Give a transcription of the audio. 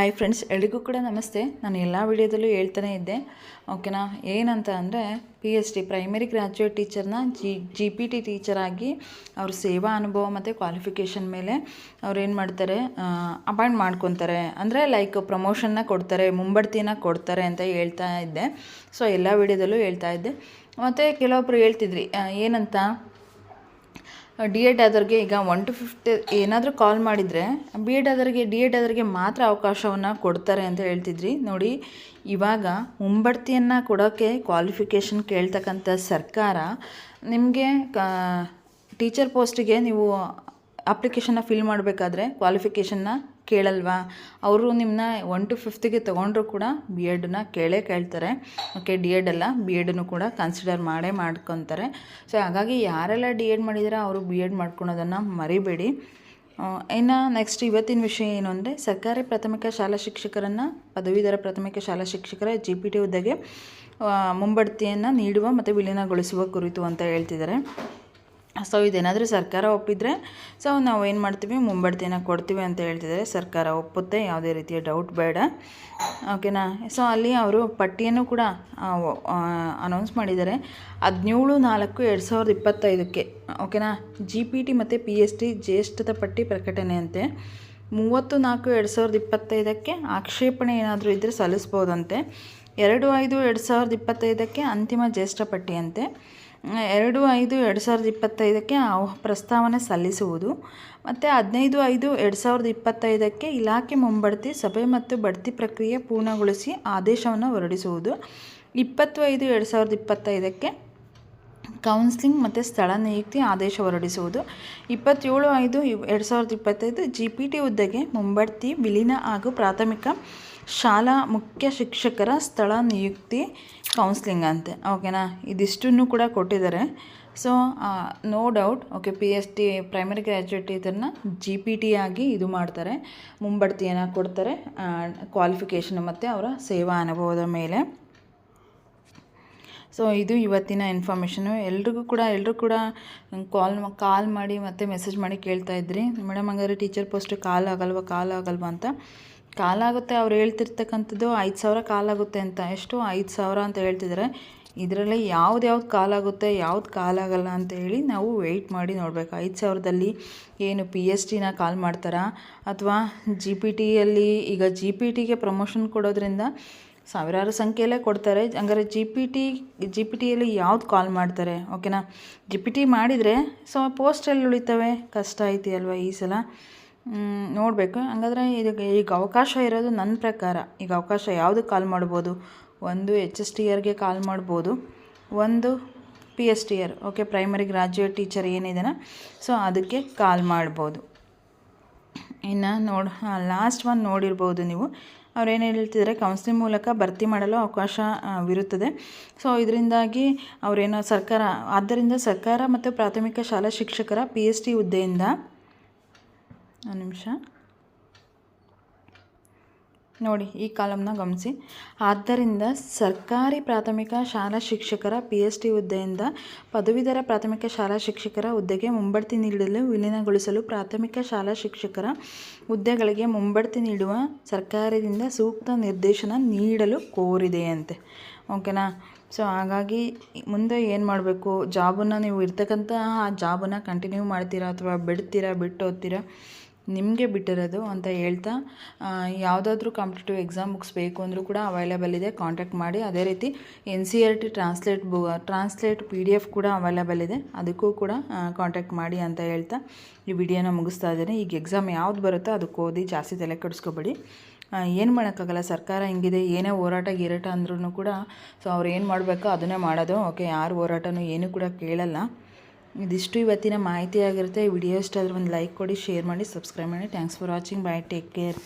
Hi friends ಎಲ್ರಿಗೂ ಕೂಡ ನಮಸ್ತೆ. ನಾನು ಎಲ್ಲ ವಿಡಿಯೋದಲ್ಲೂ ಹೇಳ್ತಾನೆ ಇದ್ದೆ. ಓಕೆನಾ ಏನಂತ ಅಂದರೆ P H D primary graduate ಟೀಚರ್ನ G G P T ಟೀಚರಾಗಿ ಅವ್ರ ಸೇವಾ ಅನುಭವ ಮತ್ತು ಕ್ವಾಲಿಫಿಕೇಷನ್ ಮೇಲೆ ಅವ್ರು ಏನು ಮಾಡ್ತಾರೆ ಅಪಾಯಿಂಟ್ ಮಾಡ್ಕೊತಾರೆ. ಅಂದರೆ ಲೈಕ್ ಪ್ರಮೋಷನ್ನ ಕೊಡ್ತಾರೆ, ಮುಂಬಡ್ತಿನ ಕೊಡ್ತಾರೆ ಅಂತ ಹೇಳ್ತಾ ಇದ್ದೆ. ಸೊ ಎಲ್ಲ ವಿಡಿಯೋದಲ್ಲೂ ಹೇಳ್ತಾ ಇದ್ದೆ. ಮತ್ತು ಕೆಲವೊಬ್ರು ಹೇಳ್ತಿದ್ರಿ ಏನಂತ? ಡಿ ಎಡ್ ಆದವ್ರಿಗೆ ಈಗ ಒನ್ ಟು ಫಿಫ್ತ್ ಏನಾದರೂ ಕಾಲ್ ಮಾಡಿದರೆ ಬಿ ಎಡ್ ಆದವ್ರಿಗೆ, ಡಿ ಎಡ್ ಆದವ್ರಿಗೆ ಮಾತ್ರ ಅವಕಾಶವನ್ನು ಕೊಡ್ತಾರೆ ಅಂತ ಹೇಳ್ತಿದ್ರಿ. ನೋಡಿ, ಇವಾಗ ಮುಂಬಡ್ತಿಯನ್ನು ಕೊಡೋಕ್ಕೆ ಕ್ವಾಲಿಫಿಕೇಷನ್ ಕೇಳ್ತಕ್ಕಂಥ ಸರ್ಕಾರ ನಿಮಗೆ ಟೀಚರ್ ಪೋಸ್ಟಿಗೆ ನೀವು ಅಪ್ಲಿಕೇಶನ್ನ ಫಿಲ್ ಮಾಡಬೇಕಾದ್ರೆ ಕ್ವಾಲಿಫಿಕೇಷನ್ನ ಕೇಳಲ್ವಾ? ಅವರು ನಿಮ್ಮನ್ನ ಒನ್ ಟು ಫಿಫ್ತಿಗೆ ತೊಗೊಂಡ್ರು ಕೂಡ ಬಿ ಎಡನ್ನ ಕೇಳೇ ಕೇಳ್ತಾರೆ. ಓಕೆ ಡಿ ಎಡ್ ಅಲ್ಲ ಬಿ ಎಡನ್ನು ಕೂಡ ಕನ್ಸಿಡರ್ ಮಾಡೇ ಮಾಡ್ಕೊತಾರೆ. ಸೊ ಹಾಗಾಗಿ ಯಾರೆಲ್ಲ ಡಿ ಎಡ್ ಮಾಡಿದಾರೆ ಅವರು ಬಿ ಎಡ್ ಮಾಡ್ಕೊಳೋದನ್ನು ಮರಿಬೇಡಿ. ಇನ್ನು ನೆಕ್ಸ್ಟ್ ಇವತ್ತಿನ ವಿಷಯ ಏನು ಅಂದರೆ, ಸರ್ಕಾರಿ ಪ್ರಾಥಮಿಕ ಶಾಲಾ ಶಿಕ್ಷಕರನ್ನು, ಪದವೀಧರ ಪ್ರಾಥಮಿಕ ಶಾಲಾ ಶಿಕ್ಷಕರ ಜಿ ಪಿ ಟಿ ಹುದ್ದೆಗೆ ಮುಂಬಡ್ತಿಯನ್ನು ನೀಡುವ ಮತ್ತು ವಿಲೀನಗೊಳಿಸುವ ಕುರಿತು ಅಂತ ಹೇಳ್ತಿದ್ದಾರೆ. ಸೊ ಇದೇನಾದರೂ ಸರ್ಕಾರ ಒಪ್ಪಿದರೆ ಸೊ ನಾವು ಏನು ಮಾಡ್ತೀವಿ? ಮುಂಬಡ್ತಿನ ಕೊಡ್ತೀವಿ ಅಂತ ಹೇಳ್ತಿದ್ದಾರೆ. ಸರ್ಕಾರ ಒಪ್ಪುತ್ತೆ. ಯಾವುದೇ ರೀತಿಯ ಡೌಟ್ ಬೇಡ. ಓಕೆನಾ ಸೊ ಅಲ್ಲಿ ಅವರು ಪಟ್ಟಿಯನ್ನು ಕೂಡ ಅನೌನ್ಸ್ ಮಾಡಿದ್ದಾರೆ. ಹದಿನೇಳು ನಾಲ್ಕು ಎರಡು ಸಾವಿರದ ಇಪ್ಪತ್ತೈದಕ್ಕೆ. ಓಕೆನಾ ಜಿ ಪಿ ಟಿ ಮತ್ತು ಪಿ ಎಸ್ ಟಿ ಜ್ಯೇಷ್ಠದ ಪಟ್ಟಿ ಪ್ರಕಟಣೆಯಂತೆ ಮೂವತ್ತು ನಾಲ್ಕು ಎರಡು ಸಾವಿರದ ಇಪ್ಪತ್ತೈದಕ್ಕೆ ಆಕ್ಷೇಪಣೆ ಏನಾದರೂ ಇದ್ದರೆ ಸಲ್ಲಿಸ್ಬೋದಂತೆ. ಎರಡು ಐದು ಎರಡು ಸಾವಿರದ ಇಪ್ಪತ್ತೈದಕ್ಕೆ ಅಂತಿಮ ಜ್ಯೇಷ್ಠ ಪಟ್ಟಿಯಂತೆ. ಎರಡು ಐದು ಎರಡು ಸಾವಿರದ ಇಪ್ಪತ್ತೈದಕ್ಕೆ ಪ್ರಸ್ತಾವನೆ ಸಲ್ಲಿಸುವುದು. ಮತ್ತು ಹದಿನೈದು ಐದು ಎರಡು ಸಾವಿರದ ಇಪ್ಪತ್ತೈದಕ್ಕೆ ಇಲಾಖೆ ಮುಂಬಡ್ತಿ ಸಭೆ ಮತ್ತು ಬಡ್ತಿ ಪ್ರಕ್ರಿಯೆ ಪೂರ್ಣಗೊಳಿಸಿ ಆದೇಶವನ್ನು ಹೊರಡಿಸುವುದು. ಇಪ್ಪತ್ತು ಐದು ಎರಡು ಸಾವಿರದ ಇಪ್ಪತ್ತೈದಕ್ಕೆ ಕೌನ್ಸಿಲಿಂಗ್ ಮತ್ತು ಸ್ಥಳ ನಿಯುಕ್ತಿ ಆದೇಶ ಹೊರಡಿಸುವುದು. ಇಪ್ಪತ್ತೇಳು ಐದು ಎರಡು ಸಾವಿರದ ಇಪ್ಪತ್ತೈದು ಜಿ ಪಿ ಟಿ ಹುದ್ದೆಗೆ ಮುಂಬಡ್ತಿ ವಿಲೀನ ಹಾಗೂ ಪ್ರಾಥಮಿಕ ಶಾಲಾ ಮುಖ್ಯ ಶಿಕ್ಷಕರ ಸ್ಥಳ ನಿಯುಕ್ತಿ ಕೌನ್ಸ್ಲಿಂಗ್ ಅಂತೆ. ಓಕೆನಾ ಇದಿಷ್ಟನ್ನು ಕೂಡ ಕೊಟ್ಟಿದ್ದಾರೆ. So no doubt okay P S T primary graduate ಇದನ್ನು ಜಿ ಪಿ ಟಿ ಆಗಿ ಇದು ಮಾಡ್ತಾರೆ. ಮುಂಬಡ್ತಿಯನ್ನು ಕೊಡ್ತಾರೆ. ಕ್ವಾಲಿಫಿಕೇಷನ್ ಮತ್ತು ಅವರ ಸೇವಾ ಅನುಭವದ ಮೇಲೆ. ಸೊ ಇದು ಇವತ್ತಿನ ಇನ್ಫಾರ್ಮೇಷನು ಎಲ್ರಿಗೂ ಕೂಡ ಎಲ್ಲರೂ ಕೂಡ ಕಾಲ್ ಕಾಲ್ ಮಾಡಿ ಮತ್ತು ಮೆಸೇಜ್ ಮಾಡಿ ಕೇಳ್ತಾ ಇದ್ರಿ. ಮೇಡಮ್ ಹಂಗಾದ್ರೆ ಟೀಚರ್ ಪೋಸ್ಟ್ ಕಾಲ್ ಆಗಲ್ವಾ ಕಾಲ್ ಆಗಲ್ವಾ ಅಂತ? ಕಾಲ್ ಆಗುತ್ತೆ ಅವ್ರು ಹೇಳ್ತಿರ್ತಕ್ಕಂಥದ್ದು ಐದು ಸಾವಿರ ಕಾಲಾಗುತ್ತೆ ಅಂತ. ಎಷ್ಟು? ಐದು ಸಾವಿರ ಅಂತ ಹೇಳ್ತಿದ್ದಾರೆ ಇದರಲ್ಲಿ ಯಾವ್ದು ಯಾವ್ದು ಕಾಲಾಗುತ್ತೆ ಯಾವ್ದು ಅಂತ ಹೇಳಿ ನಾವು ವೆಯ್ಟ್ ಮಾಡಿ ನೋಡಬೇಕು. ಐದು ಸಾವಿರದಲ್ಲಿ ಏನು ಪಿ ಎಸ್ ಟಿನ ಕಾಲ್ ಮಾಡ್ತಾರಾ? ಅಥವಾ ಜಿ ಪಿ ಟಿಯಲ್ಲಿ ಈಗ ಜಿ ಪಿ ಟಿಗೆ ಪ್ರಮೋಷನ್ ಕೊಡೋದ್ರಿಂದ ಸಾವಿರಾರು ಸಂಖ್ಯೆಯಲ್ಲೇ ಕೊಡ್ತಾರೆ. ಹಂಗಾರೆ G P T G P ಟಿಯಲ್ಲಿ ಯಾವ್ದು ಕಾಲ್ ಮಾಡ್ತಾರೆ? ಓಕೆನಾ? ಜಿ ಪಿ ಟಿ ಮಾಡಿದರೆ ಸೊ ಪೋಸ್ಟಲ್ಲಿ ಉಳಿತವೆ. ಕಷ್ಟ ಐತಿ ಅಲ್ವಾ ಈ ಸಲ? ನೋಡಬೇಕು. ಹಂಗಾದ್ರೆ ಇದಕ್ಕೆ ಈಗ ಅವಕಾಶ ಇರೋದು ನನ್ನ ಪ್ರಕಾರ. ಈಗ ಅವಕಾಶ ಯಾವುದಕ್ಕೆ ಕಾಲ್ ಮಾಡ್ಬೋದು? ಒಂದು ಎಚ್ ಎಸ್ ಟಿ ಇಯರ್ಗೆ ಕಾಲ್ ಮಾಡ್ಬೋದು. ಒಂದು P S T year okay primary graduate teacher ಏನಿದೆನಾ so ಅದಕ್ಕೆ ಕಾಲ್ ಮಾಡ್ಬೋದು. ಇನ್ನು ನೋಡಿ ಲಾಸ್ಟ್ ಒನ್ ನೋಡಿರ್ಬೋದು ನೀವು. ಅವ್ರೇನು ಹೇಳ್ತಿದ್ದಾರೆ ಕೌನ್ಸಿಲಿಂಗ್ ಮೂಲಕ ಭರ್ತಿ ಮಾಡಲು ಅವಕಾಶ ಇರುತ್ತದೆ ಸೊ ಇದರಿಂದಾಗಿ ಅವರೇನೋ ಸರ್ಕಾರ, ಆದ್ದರಿಂದ ಸರ್ಕಾರ ಮತ್ತು ಪ್ರಾಥಮಿಕ ಶಾಲಾ ಶಿಕ್ಷಕರ ಪಿ ಎಚ್ ಟಿ ಹುದ್ದೆಯಿಂದ ನಿಮಿಷ. ನೋಡಿ, ಈ ಕಾಲಮ್ನ ಗಮನಿಸಿ. ಆದ್ದರಿಂದ ಸರ್ಕಾರಿ ಪ್ರಾಥಮಿಕ ಶಾಲಾ ಶಿಕ್ಷಕರ ಪಿ ಎಚ್ ಡಿ ಹುದ್ದೆಯಿಂದ ಪದವೀಧರ ಪ್ರಾಥಮಿಕ ಶಾಲಾ ಶಿಕ್ಷಕರ ಹುದ್ದೆಗೆ ಮುಂಬಡ್ತಿ ನೀಡಲು ವಿಲೀನಗೊಳಿಸಲು ಪ್ರಾಥಮಿಕ ಶಾಲಾ ಶಿಕ್ಷಕರ ಹುದ್ದೆಗಳಿಗೆ ಮುಂಬಡ್ತಿ ನೀಡುವ ಸರ್ಕಾರದಿಂದ ಸೂಕ್ತ ನಿರ್ದೇಶನ ನೀಡಲು ಕೋರಿದೆಯಂತೆ. ಓಕೆನಾ? ಸೊ, ಹಾಗಾಗಿ ಮುಂದೆ ಏನು ಮಾಡಬೇಕು? ಜಾಬನ್ನು ನೀವು ಇರ್ತಕ್ಕಂಥ ಆ ಜಾಬನ್ನು ಕಂಟಿನ್ಯೂ ಮಾಡ್ತೀರಾ ಅಥವಾ ಬಿಡ್ತೀರಾ ಬಿಟ್ಟು ಹೋಗ್ತೀರಾ ನಿಮಗೆ ಬಿಟ್ಟಿರೋದು ಅಂತ ಹೇಳ್ತಾ ಯಾವುದಾದ್ರೂ ಕಾಂಪಿಟೇಟಿವ್ ಎಕ್ಸಾಮ್ ಬುಕ್ಸ್ ಬೇಕು ಅಂದರೂ ಕೂಡ ಅವೈಲೇಬಲ್ ಇದೆ ಕಾಂಟ್ಯಾಕ್ಟ್ ಮಾಡಿ. ಅದೇ ರೀತಿ N C R T translate ಬು ಟ್ರಾನ್ಸ್ಲೇಟ್ ಪಿ ಡಿ ಎಫ್ ಕೂಡ ಅವೈಲೇಬಲ್ ಇದೆ. ಅದಕ್ಕೂ ಕೂಡ ಕಾಂಟ್ಯಾಕ್ಟ್ ಮಾಡಿ ಅಂತ ಹೇಳ್ತಾ ಈ ವಿಡಿಯೋನ ಮುಗಿಸ್ತಾ ಇದ್ದೀನಿ. ಈಗ ಎಕ್ಸಾಮ್ ಯಾವ್ದು ಬರುತ್ತೋ ಅದಕ್ಕೆ ಓದಿ ಜಾಸ್ತಿ ತಲೆ ಕೆಡಿಸ್ಕೋಬೇಡಿ. ಏನು ಮಾಡೋಕ್ಕಾಗಲ್ಲ? ಸರ್ಕಾರ ಹಿಂಗಿದೆ, ಏನೇ ಹೋರಾಟ ಗಿರಾಟ ಅಂದ್ರೂ ಕೂಡ ಸೊ ಅವ್ರು ಏನು ಮಾಡಬೇಕೋ ಅದನ್ನೇ ಮಾಡೋದು. ಓಕೆ ಯಾರು ಹೋರಾಟನೂ ಏನೂ ಕೂಡ ಕೇಳಲ್ಲ. ಇದಿಷ್ಟು ಇವತ್ತಿನ ಮಾಹಿತಿ ಆಗಿರುತ್ತೆ. ವಿಡಿಯೋ ಇಷ್ಟ ಆದ್ರೆ ಒಂದು ಲೈಕ್ ಕೊಡಿ, ಶೇರ್ ಮಾಡಿ, ಸಬ್ಸ್ಕ್ರೈಬ್ ಮಾಡಿ. Thanks for watching bye take care